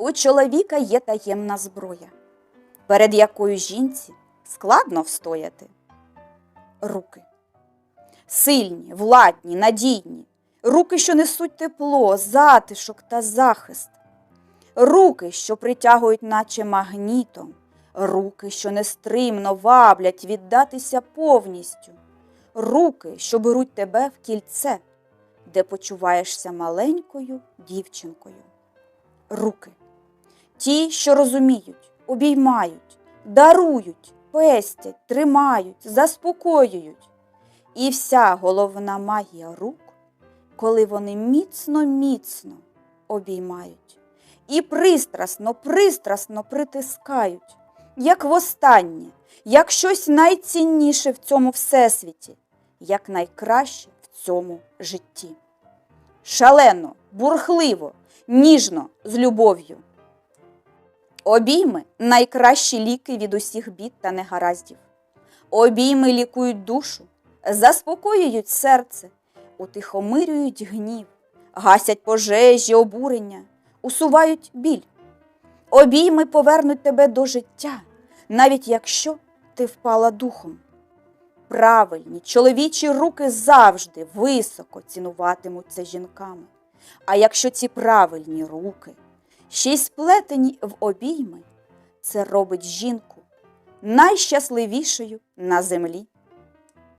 У чоловіка є таємна зброя, перед якою жінці складно встояти. Руки. Сильні, владні, надійні, руки, що несуть тепло, затишок та захист. Руки, що притягують, наче магнітом, руки, що нестримно ваблять віддатися повністю, руки, що беруть тебе в кільце, де почуваєшся маленькою дівчинкою. Руки. Ті, що розуміють, обіймають, дарують, пестять, тримають, заспокоюють. І вся головна магія рук, коли вони міцно-міцно обіймають і пристрасно, пристрасно притискають, як востаннє, як щось найцінніше в цьому всесвіті, як найкраще в цьому житті. Шалено, бурхливо, ніжно, з любов'ю. Обійми найкращі ліки від усіх бід та негараздів. Обійми лікують душу, заспокоюють серце, утихомирюють гнів, гасять пожежі, обурення, усувають біль. Обійми повернуть тебе до життя, навіть якщо ти впала духом. Правильні чоловічі руки завжди високо цінуватимуться жінками. А якщо ці правильні руки ще й сплетені в обійми, це робить жінку найщасливішою на землі.